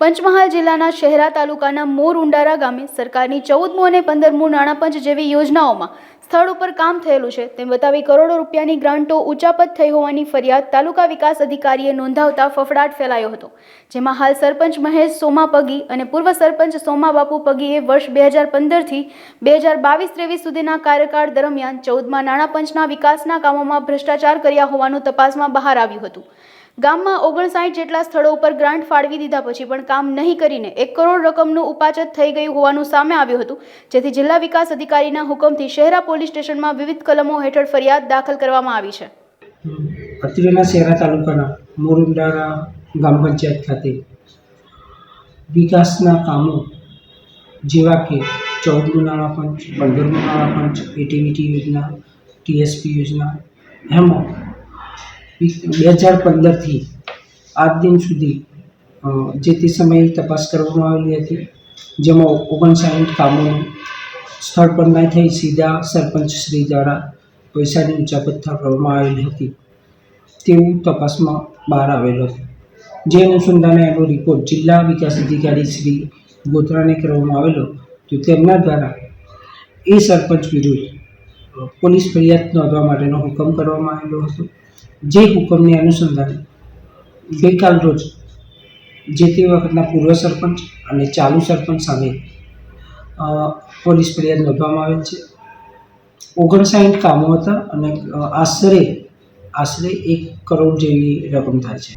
પંચમહાલ જિલ્લાના શહેરા તાલુકાના મોર ઉંડારા ગામે સરકારની ચૌદમું અને પંદરમું નાણાપંચ જેવી યોજનાઓમાં સ્થળ ઉપર કામ થયેલું છે. તેમ બતાવી કરોડો રૂપિયાની ગ્રાન્ટો ઉચાપત થઈ હોવાની ફરિયાદ તાલુકા વિકાસ અધિકારીએ નોંધાવતા ફફડાટ ફેલાયો હતો. જેમાં હાલ સરપંચ મહેશ સોમા પગી અને પૂર્વ સરપંચ સોમા બાપુ પગીએ વર્ષ બે હજાર પંદરથી બે હજાર બાવીસ ત્રેવીસ સુધીના કાર્યકાળ દરમિયાન ચૌદમાં નાણાપંચના વિકાસના કામોમાં ભ્રષ્ટાચાર કર્યા હોવાનું તપાસમાં બહાર આવ્યું હતું. ગામમાં ઓગણસાઠ જેટલા સ્થળો ઉપર ગ્રાન્ટ ફાળવી દીધા પછી પણ કામ નહીં કરીને એક કરોડ રકમનું ઉપાચત થઈ ગયું હોવાનું સામે આવ્યું હતું. જેથી જિલ્લા વિકાસ અધિકારીના હુકમથી શહેરા પોલીસ સ્ટેશનમાં વિવિધ કલમો હેઠળ ફરિયાદ દાખલ કરવામાં આવી છે. અત્રેના શહેરા તાલુકાના મોરુંડારા ગ્રામ પંચાયત ખાતે વિકાસના કામો જેવા કે ચૌદમું નાણાપંચ પંદરમું નાણાપંચ એટીવીટી યોજના ટીએસપી યોજના, એમાં બે હજાર પંદરથી આજ દિન સુધી જે તે સમયે તપાસ કરવામાં આવેલી હતી, જેમાં ઓગણસાઠ કામોનું સ્થળ પર ના થઈ, સીધા સરપંચ શ્રી દ્વારા પૈસાની ઉચાપત કરવામાં આવેલી હતી. તેવું તપાસમાં બહાર આવેલો હતો. જે અનુસંધાને એનો રિપોર્ટ જિલ્લા વિકાસ અધિકારી શ્રી ગોત્રાને કરવામાં આવેલો, તો તેમના દ્વારા એ સરપંચ વિરુદ્ધ પોલીસ ફરિયાદ નોંધવા માટેનો હુકમ કરવામાં આવેલો હતો. જે હુકમને અનુસંધાને ગઈકાલ રોજ જે તે વખતના પૂર્વ સરપંચ અને ચાલુ સરપંચ સામે પોલીસ ફરિયાદ નોંધવામાં આવેલ છે. ઓગણસાઠ કામો હતા અને આશરે આશરે એક કરોડ જેવી રકમ થાય છે.